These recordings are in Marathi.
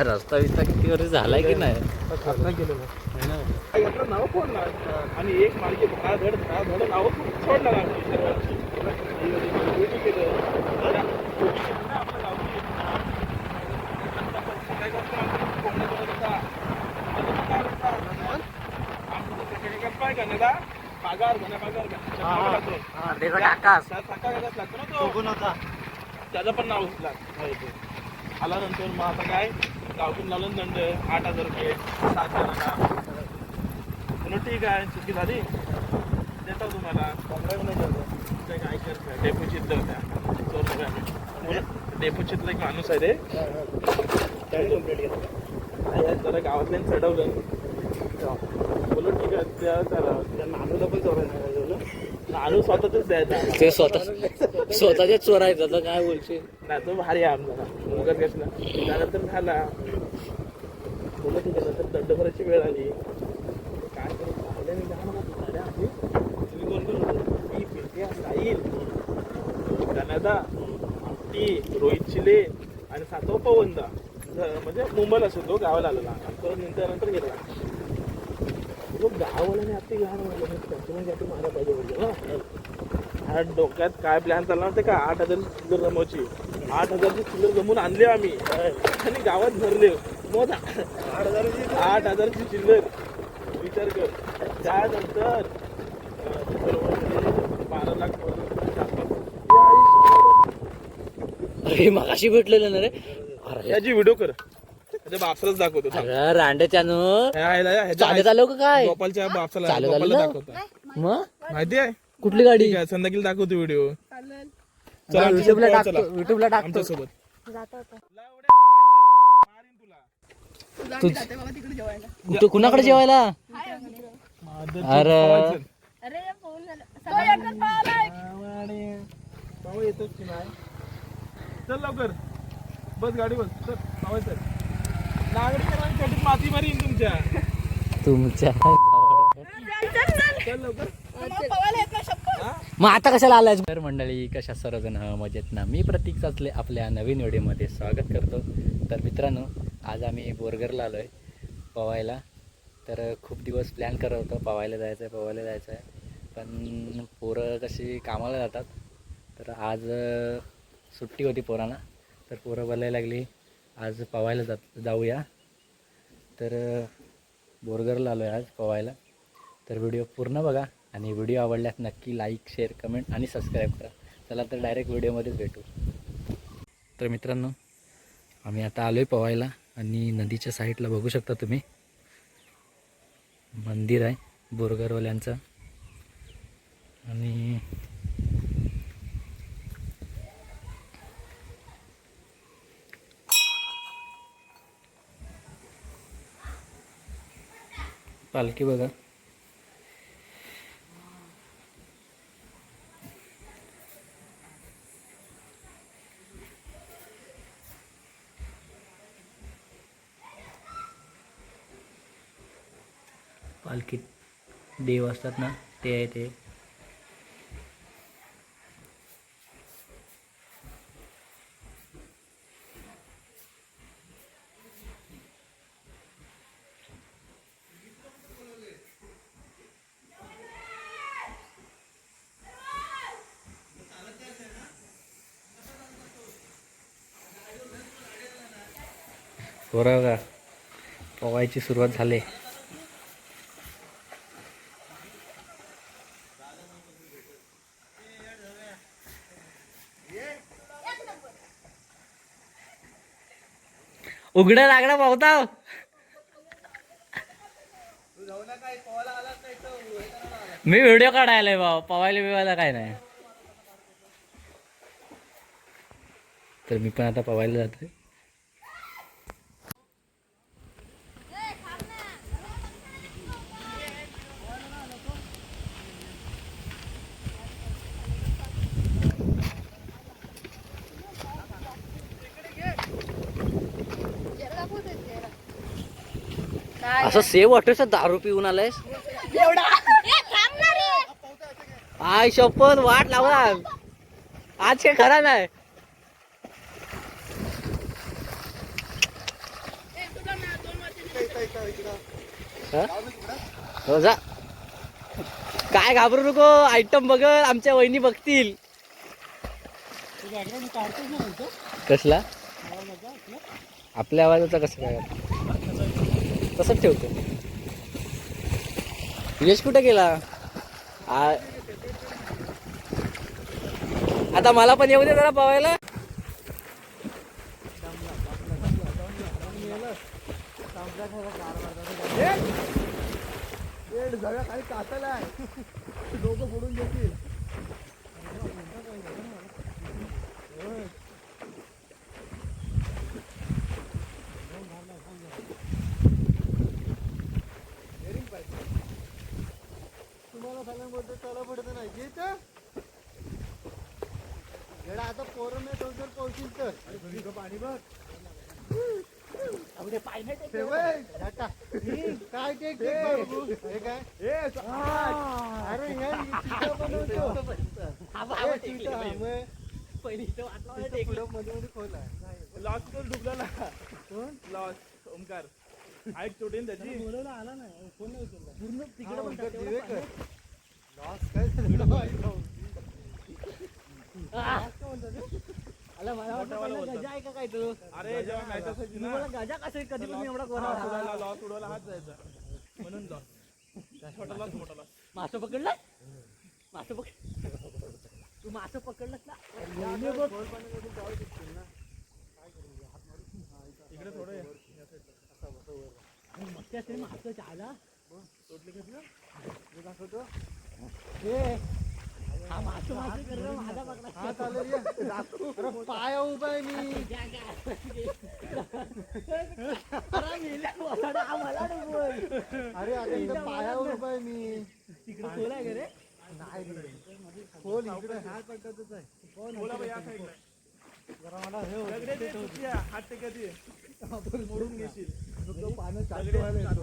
काय रस्ता बिस्ता किती वर्ष झालाय की नाही? खर्च केलेलं नाव फोडणार आणि एक मार्गे धड नाव सोडणार काय करणार पगार घ्या पगार घ्या त्याचा काकास लागतो ना तो त्याचं पण नाव लागतं आला नंतर मग आता काय? गावठून लावलं दंड आठ हजार रुपये सात जणांना म्हणून ठीक आहे चुकी झाली. देतो तुम्हाला. काय काय करतं डेपो चितलं होत्या डेपो चितलं एक माणूस आहे रे जरा गावातल्या चढवलं. बोलो ठीक आहे. त्या त्याला त्या नानूला पण चोरायला नानू स्वतःच द्यायचा. ते स्वतः स्वतःच्या चोर आहेत आता काय बोलशील? ना तो भारी आहे आमचा. मुगत घेतला. त्यानंतर झाला. बोलत ठीक आहे नंतर दंडभराची वेळ आली. काय करू? पाहिलं नाही दहा मला अरे आम्ही तुम्ही कोण कोण होतो मी पिंट्या साईल कनादा आपटी रोहित चिले आणि सातवा पवनदा. म्हणजे मुंबईला असतो तो गावाला आलेला. आणि परत नंतर गेला. तो गावाला आपली लहान मारलं त्यांचं म्हणजे आपण मारा पाहिजे बोललो ना हा डोक्यात काय प्लॅन चालला होते का? आठ हजार चिल्लर जमवायची. आठ हजारची चिल्लर जमून आणले आम्ही. आणि गावात भरले. मग आठ हजारची आठ हजारची चिल्लर. विचार कर. त्यानंतर बारा लाख अरे मगाशी भेटलेलं ना रे? अरे. याची व्हिडिओ कर. त्याच्या बापसालाच दाखवतो. अरे ह्या ह्याच्या चालत आलो का काय? गोपालच्या बापसाला चालत आलो गोपालला ना? दाखवतो. मग? माहिती आहे? कुठली गाडी? ठीक आहे संध्याकाळी दाखवतो व्हिडिओ चला युट्यूबला चला. टाकतो युट्यूबला टाकतो. आमच्यासोबत तू तू कुणाकडे जेवायला? अरे. येतोच की नाही? चल लवकर. बस गाडी बस. चल चल. नागरिकांना छोटी माती मारीन तुमच्या. तुमच्या चल. लवकर. मग आता कशाला आलाय तर मंडळी कशा सर्वजण? मजेत ना? मी प्रतीक चाचले आपल्या नवीन व्हिडिओमध्ये स्वागत करतो. तर मित्रांनो आज आम्ही बोरगरला आलो आहे पवायला. तर खूप दिवस प्लॅन करत होतो पवायला जायचं आहे पवायला जायचं आहे पण पोरं कशी कामाला जातात. तर आज सुट्टी होती पोरांना. तर पोरं बोलायला लागली आज पवायला जात जाऊया. तर बोरगरला आलो आहे आज पवायला. तर व्हिडिओ पूर्ण बघा. आणि व्हिडिओ आवडल्यास नक्की लाईक शेअर कमेंट आणि सबस्क्राईब करा. चला तर डायरेक्ट व्हिडिओमध्येच भेटू. तर मित्रांनो आम्ही आता आलो आहे पवायला आणि नदीच्या साईडला बघू शकता तुम्ही. मंदिर आहे बोरगरवाल्यांचं आणि पालखी बघा. देव असतात ना ते आहे ते. बरोबर का पोवायची सुरुवात झाली. उघडं लागला पावता मी व्हिडिओ काढायला भाऊ पवायला बिवायला काय नाही. तर मी पण आता पवायला जातोय. असं सेव वाटतं दारू पिऊन आलायस? आय शपथ वाट लावला आज काय खरा नाही. हा? जा. काय घाबरू नको आयटम बघ आमच्या वहिनी बघतील. कसला? आपल्या आवाजाचा कसं काय तसंच ठेवतो. यश कुठे गेला? आ- आता मला पण येऊ दे जरा पवायला काही कातल आहे डोकं फोडून देतील तुम्हाला सगळ्यांबद्दल चला पडत नाही जे तर येडा आता दोन पोहोचील तर. पाणी बघ काय बाबू? हे काय? अरे हे मध्ये खोल. लॉस कोण डुबला ना. लॉस ओमकार हाईट तोटेन त्याची. हा, ओंकार दिवेकर. लॉस काय अरे जेव्हा मॅच असायची ना लॉस उडवायला लॉस उडवायला हात जायचा. म्हणून लॉस छोटा लॉस मोठा लॉस मासं पकडलं? मासं पकड. तू मासं पकडलंस ना? इकडे थोडं ये. मग त्या मासं चाला. हा. हा चालेल ये. अरे पाया उभा आहे मी अरे हा आता इथं पायावर उभा आहे मी तिकडे खोल आहे का रे नाही रे. खोल इकडे जरा मला हे होतं. आहे. हात. मोडून घेशील फक्त पानं दगडे व्हायला येतो.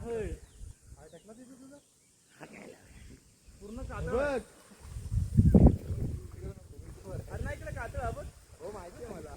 होय. पाय टाकला तिथे तुझा? पूर्ण कातळ बघ. अरे नाही इकडे कातळ हा बघ हो माहिती आहे मला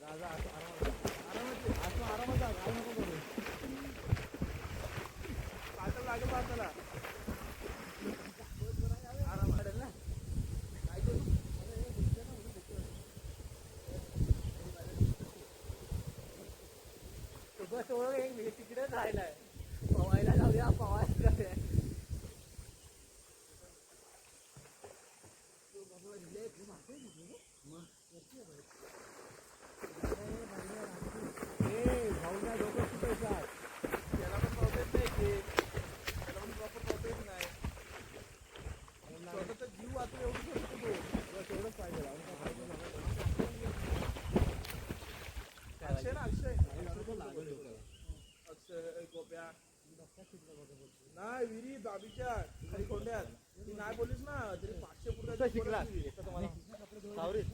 जा, जा, असं आरामात जा. आरामात ये. असं आरामात जा, घाई नको करू. कातळ लागेल वाचायला बस ओळख एक मिनिट तिकडेच राहिलाय पवायला जाऊया पवायला जाऊया ए, भाऊना डोकं सुटायचं. त्याला पण पावता येत नाही की. त्याला पण प्रॉपर पावता येत नाही स्वतःचा जीव वाचू एवढं करतो तो बस एवढंच पाहिजे. अजून काय पाहिजे नाही. अक्षय ना अक्षय अक्षय गोप्या नाही विहिरी बाबीच्या खाली कोंड्यात. नाही बोलीस ना तरी पाचशे फुटाची शिकला? सावरीत?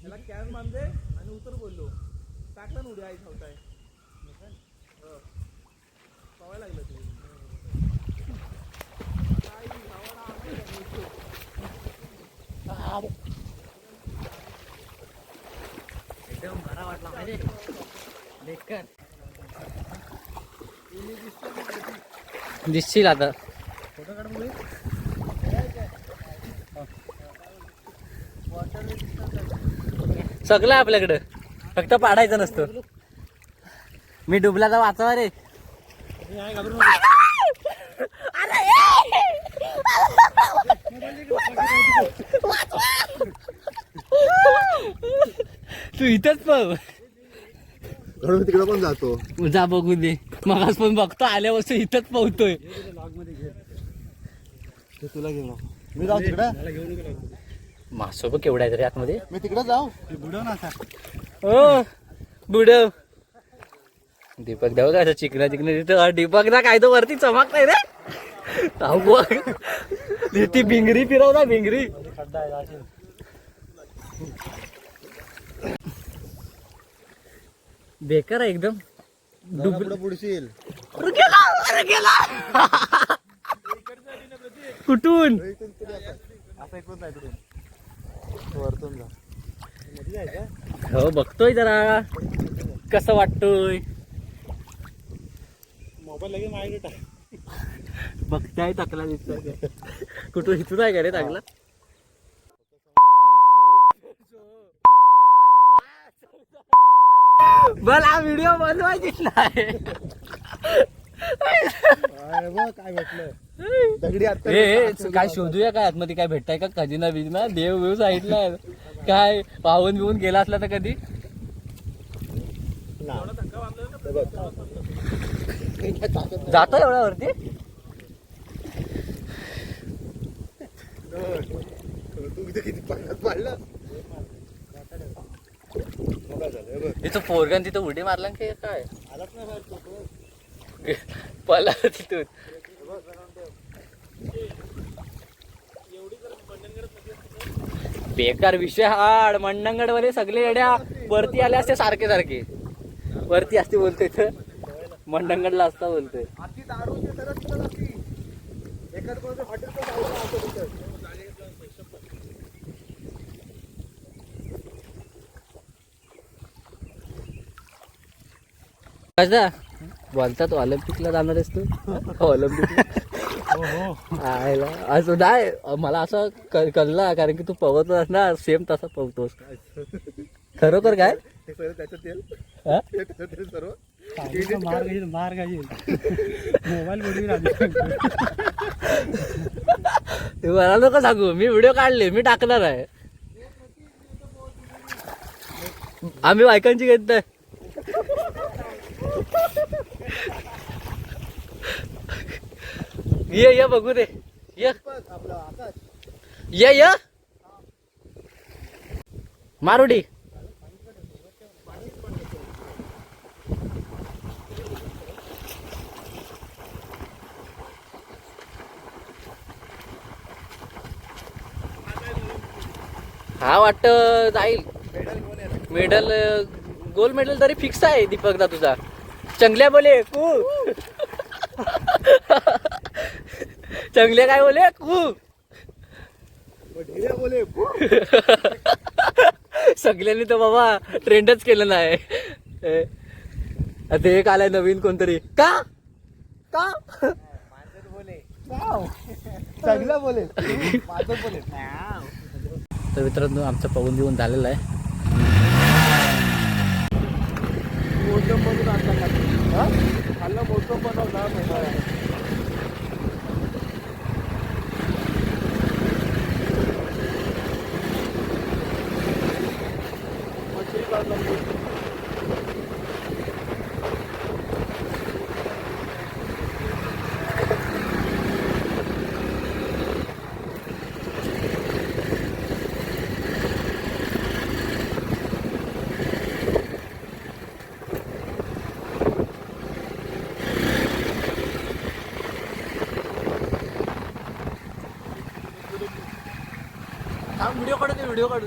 त्याला कॅन बांधले आणि उतर बोललो टाकलं ना उड्या आई धावताय हो. पवायला लागलं ते. एकदम बरा वाटला बेकार दिसशील आता सगळं आहे आपल्याकडं. फक्त पाडायचं नसतं. मी डुबला तर वाचवा रे. तू इथंच घरून तिकडे पण जातो. जा बघू दे. मग पण बघतो आल्यावर इथंच पोहतोय. ते तुला घेऊन मी जाऊ तिकडे. मासो बघ केवढा आहे रे आतमध्ये? मी तिकडे जाऊ. बुडव ना हो बुडव. दीपक द्याव का असं चिकना चिकना तिथं. दीपक ना काय तो वरती चमक नाही रे. अहो ती भिंगरी भिंगरी खड्डा आहे असेल बेकार आहे एकदम. डुब पुढे पुढशील गेला कुठून? असं इकडून नाही तुम्ही वरतून जा हो बघतोय जरा. कसं वाटतोय? मोबाईल लगेच माझ्याकडे टाक बघताय टाकला दिसतोय. कुठून? इथून आहे का रे टाकला? मला व्हिडिओ बनवायचीच नाही. बघ काय म्हटलं दगडी आता ए काय शोधूया काय? आतमध्ये काय भेटताय का? खजिना बिजिना देव बिव साईडला आहे. काय? पाहून बिवून गेला असला तर कधी? जातो एवढ्या वरती तू इथे किती पाण्यात पाडलं बघा. झालं बघ तिथं पोरगन तिथं उडी मारला की काय. पळला तिथून. बेकार विषय हाड मंडणगडमध्ये सगळे येड्या. वरती आले असते सारखे सारखे. वरती असते बोलतोय तर. मंडणगडला असता बोलतोय. बोलतात ऑलिम्पिकला जाणार आहेस तू? ऑलिम्पिक आयला. असं नाही मला असं कळलं कारण की तू पवतोस ना सेम तसा पवतोस. खरोखर काय? हे त्याचं तेल. हा? हे मला नको सांगू मी व्हिडिओ काढले मी टाकणार आहे. आम्ही बायकांची घेत नाही. ये ये बघू दे. ये. ये ये. मारुडी. हा वाटत जाईल. मेडल मेडल गोल्ड मेडल तरी फिक्स आहे दीपकदा तुझा. चंगल्या बोले कू. चंगल्या काय बोले ढिऱ्या बोले सगळ्यांनी तर बाबा ट्रेंडच केलं नाही. आता एक आलाय नवीन कोणतरी. का? का? बोले. चांगला बोले. तर मित्रांनो आमचं पाहून देऊन झालेलं आहे. खाल्लं मोठं बनवला मेडल मछली काढला व्हिडिओ काढू व्हिडिओ काढू